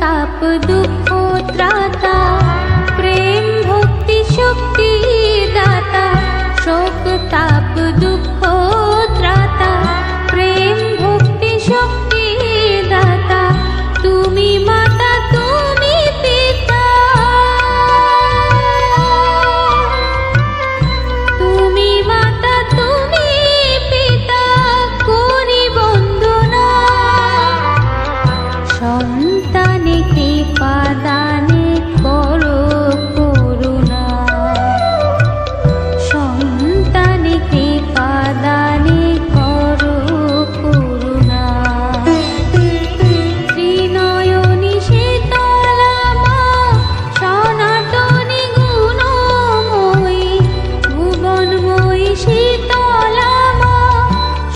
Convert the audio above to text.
তাপ, দুঃখ, ত্রাতা, প্রেম, ভক্তি, শক্তি, দাতা, শোক, তাপ, দুঃখ, ত্রাতা, প্রেম, ভক্তি, শক্তি, দাতা, তুমি মাতা, তুমি পিতা। তুমি মাতা, তুমি পিতা করি বন্দনা